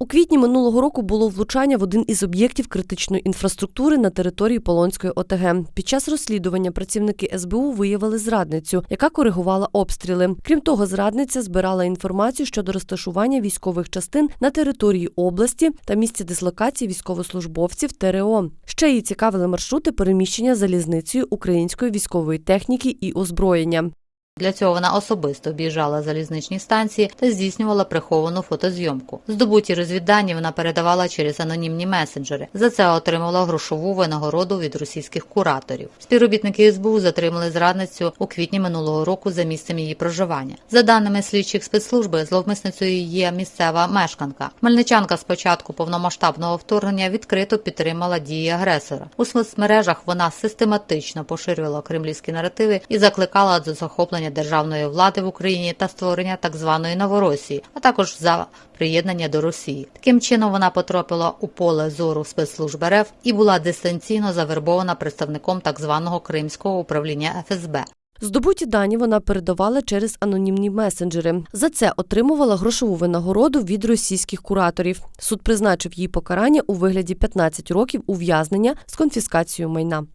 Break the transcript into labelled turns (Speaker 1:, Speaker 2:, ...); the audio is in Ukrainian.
Speaker 1: У квітні минулого року було влучання в один із об'єктів критичної інфраструктури на території Полонської ОТГ. Під час розслідування працівники СБУ виявили зрадницю, яка коригувала обстріли. Крім того, зрадниця збирала інформацію щодо розташування військових частин на території області та місці дислокації військовослужбовців ТРО. Ще її цікавили маршрути переміщення залізницею української військової техніки і озброєння.
Speaker 2: Для цього вона особисто об'їжджала залізничні станції та здійснювала приховану фотозйомку. Здобуті розвіддані вона передавала через анонімні месенджери. За це отримала грошову винагороду від російських кураторів. Співробітники СБУ затримали зрадницю у квітні минулого року за місцем її проживання. За даними слідчих спецслужби, зловмисницею є місцева мешканка. Мельничанка з початку повномасштабного вторгнення відкрито підтримала дії агресора. У соцмережах вона систематично поширювала кремлівські наративи і закликала до захоплення державної влади в Україні та створення так званої Новоросії, а також за приєднання до Росії. Таким чином вона потрапила у поле зору спецслужб РФ і була дистанційно завербована представником так званого Кримського управління ФСБ.
Speaker 1: Здобуті дані вона передавала через анонімні месенджери. За це отримувала грошову винагороду від російських кураторів. Суд призначив їй покарання у вигляді 15 років ув'язнення з конфіскацією майна.